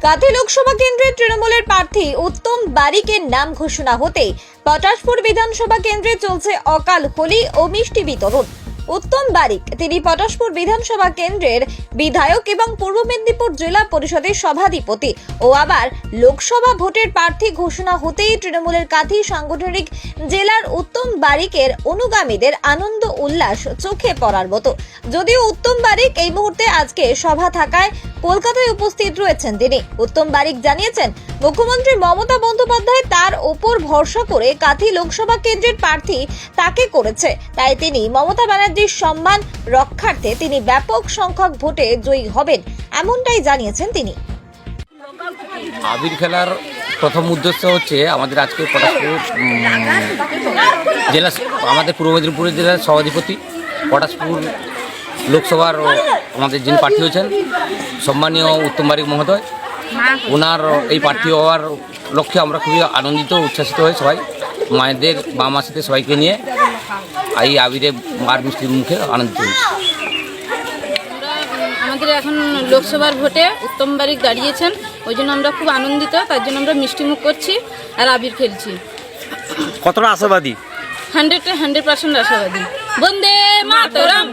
কাঁথি লোকসভা কেন্দ্রের তৃণমূলের প্রার্থী উত্তম বারিকের নাম ঘোষণা হতে পটাশপুর বিধানসভা কেন্দ্রে চলছে অকাল হোলি ও মিষ্টি বিতরণ। উত্তম বারিক তিনি পটাশপুর বিধানসভা কেন্দ্রের বিধায়ক এবং পূর্ব মেদিনীপুর জেলা পরিষদের সভাধিপতি ও আবার লোকসভা ভোটের প্রার্থী ঘোষণা হতেই তৃণমূলের কাঁথি সাংগঠনিক জেলার উত্তম বারিকের অনুগামীদের আনন্দ উল্লাস চোখে পড়ার মতো। যদিও উত্তম বারিক এই মুহূর্তে আজকে সভা থাকায় কলকাতায় উপস্থিত রয়েছেন তিনি। উত্তম বারিক জানিয়েছেন, মুখ্যমন্ত্রী মমতা বন্দ্যোপাধ্যায় তার ওপর ভরসা করে কাঁথি লোকসভা কেন্দ্রের প্রার্থী তাকে করেছে। তাই তিনি মমতা ব্যানার্জির সম্মান রক্ষার্থে তিনি ব্যাপক সংখ্যক ভোটে জয়ী হবেন, এমনটাই জানিয়েছেন তিনি। আবির খেলার প্রথম উদ্দেশ্য হচ্ছে আমাদের আজকে পটাশপুর জেলা আমাদের পূর্ব মেদিনীপুর জেলার সভাধিপতি পটাশপুর লোকসভার আমাদের যিনি প্রার্থী হয়েছেন, সম্মানীয় উত্তম বারিক মহোদয়। ওনার এই প্রার্থী হওয়ার লক্ষ্যে আমরা খুবই আনন্দিত উচ্ছ্বাসিত হই সবাই, মায়েদের মা মাসিদের সবাইকে নিয়ে। এই আবিরে মার মিষ্টির মুখে আনন্দ আমাদের এখন লোকসভার ভোটে উত্তম বারিক দাঁড়িয়েছেন ওই জন্য আমরা খুব আনন্দিত তার জন্য আমরা মিষ্টিমুখ করছি আর আবির খেলছি। কতটা আশাবাদী? হান্ড্রেডে হান্ড্রেড পার্সেন্ট আশাবাদী। বন্দে মাতরম।